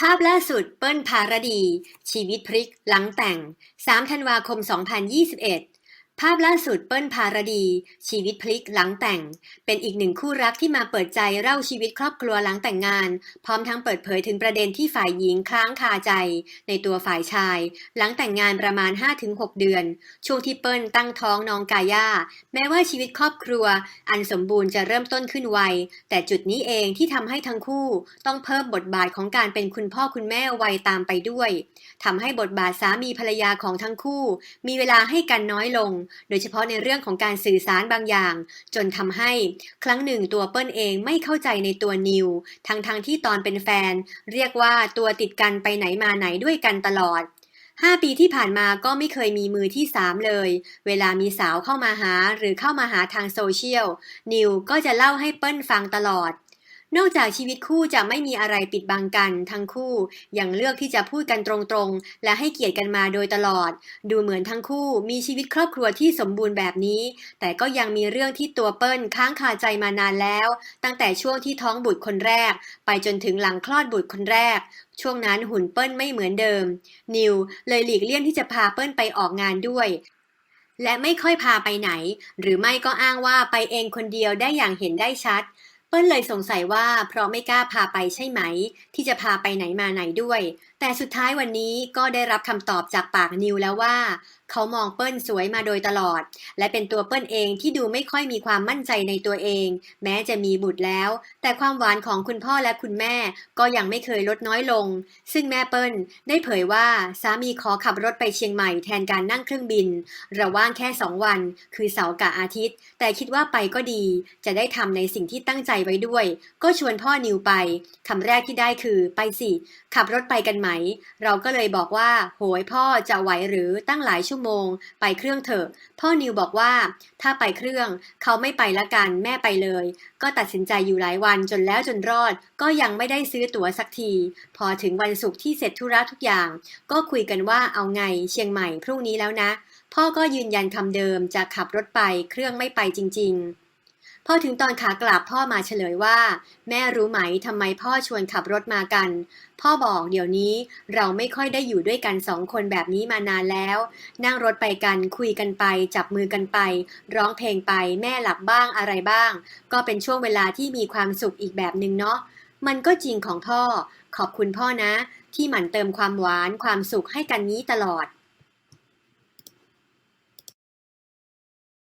ภาพล่าสุดเปิ้ลภารดี ชีวิตพลิกหลังแต่ง 3 ธันวาคม 2021 ภาพล่าสุดเปิ้ลภารดี ชีวิตพลิกหลังแต่ง เป็นอีกหนึ่งคู่รักที่มาเปิดใจเล่าชีวิตครอบครัวหลังแต่งงาน พร้อมทั้งเปิดเผยถึงประเด็นที่ฝ่ายหญิงคล้างคาใจ ในตัวฝ่ายชาย หลังแต่งงานประมาณ 5-6 เดือน ช่วงที่เปิ้ลตั้งท้องน้องกาย่า แม้ว่าชีวิตครอบครัว อันสมบูรณ์จะเริ่มต้นขึ้นไวแต่จุดนี้เองที่ทำให้ทั้งคู่ต้องเพิ่มบทบาทของการเป็นคุณพ่อคุณแม่ไวยตามไปด้วยทำให้บทบาทสามีภรรยาของทั้งคู่ มีเวลาให้กันน้อยลงโดยเฉพาะในเรื่องของการสื่อสารบางอย่าง จนทำให้ครั้งหนึ่งตัวเปิ้ลเองไม่เข้าใจในตัวนิวทั้งๆทที่ตอนเป็นแฟน เรียกว่าตัวติดกันไปไหนมาไหนด้วยกันตลอด5ปีที่ผ่านมาก็ไม่เคยมีมือที่3เลย เวลามีสาวเข้ามาหาหรือเข้ามาหาทางโซเชียล นิวก็จะเล่าให้เปิ้ลฟังตลอด นอกจากชีวิตคู่จะไม่มีอะไรปิดบังกัน ทั้งคู่ยังเลือกที่จะพูดกันตรงๆ และให้เกียรติกันมาโดยตลอด ดูเหมือนทั้งคู่มีชีวิตครอบครัวที่สมบูรณ์แบบนี้ แต่ก็ยังมีเรื่องที่ตัวเปิ้ลค้างคาใจมานานแล้ว ตั้งแต่ช่วงที่ท้องบุตรคนแรก ไปจนถึงหลังคลอดบุตรคนแรก ช่วงนั้นหุ่นเปิ้ลไม่เหมือนเดิม นิวเลยหลีกเลี่ยงที่จะพาเปิ้ลไปออกงานด้วยและไม่ค่อยพาไปไหน หรือไม่ก็อ้างว่าไปเองคนเดียวได้อย่างเห็นได้ชัด เปิ้ลเลยสงสัยว่าเพราะไม่กล้าพาไปใช่ไหม ที่จะพาไปไหนมาไหนด้วยแต่สุดท้ายวันนี้ก็ได้รับคำตอบจากปากนิวแล้วว่า เขามองเปิ้ลสวยมาโดยตลอด และเป็นตัวเปิ้ลเองที่ดูไม่ค่อยมีความมั่นใจในตัวเอง แม้จะมีบุตรแล้ว แต่ความหวานของคุณพ่อและคุณแม่ก็ยังไม่เคยลดน้อยลง ซึ่งแม่เปิ้ลได้เผยว่าสามีขอขับรถไปเชียงใหม่แทนการนั่งเครื่องบิน ระว่างแค่ 2 วัน คือเสาร์กับอาทิตย์ แต่คิดว่าไปก็ดี จะได้ทำในสิ่งที่ตั้งใจไว้ด้วย ก็ชวนพ่อนิวไปคำแรกที่ได้คือไปสิขับรถไปกันไหม เราก็เลยบอกว่า โหยพ่อจะไหวหรือตั้งหลายชั่วโมง ไปเครื่องเถอะ พ่อนิวบอกว่า ถ้าไปเครื่อง เขาไม่ไปละกันแม่ไปเลย ก็ตัดสินใจอยู่หลายวันจนแล้วจนรอด ก็ยังไม่ได้ซื้อตั๋วสักที พอถึงวันศุกร์ที่เสร็จธุระทุกอย่าง ก็คุยกันว่าเอาไงเชียงใหม่พรุ่งนี้แล้วนะ พ่อก็ยืนยันคำเดิมจะขับรถไปเครื่องไม่ไปจริง ๆ พอถึงตอนขากลับพ่อมาเฉลยว่า แม่รู้ไหมทำไมพ่อชวนขับรถมากัน พ่อบอกเดี๋ยวนี้เราไม่ค่อยได้อยู่ด้วยกันสองคนแบบนี้มานานแล้ว นั่งรถไปกันคุยกันไป จับมือกันไป ร้องเพลงไป แม่หลับบ้างอะไรบ้าง ก็เป็นช่วงเวลาที่มีความสุขอีกแบบหนึ่งเนาะมันก็จริงของพ่อ ขอบคุณพ่อนะ ที่หมั่นเติมความหวานความสุขให้กันนี้ตลอด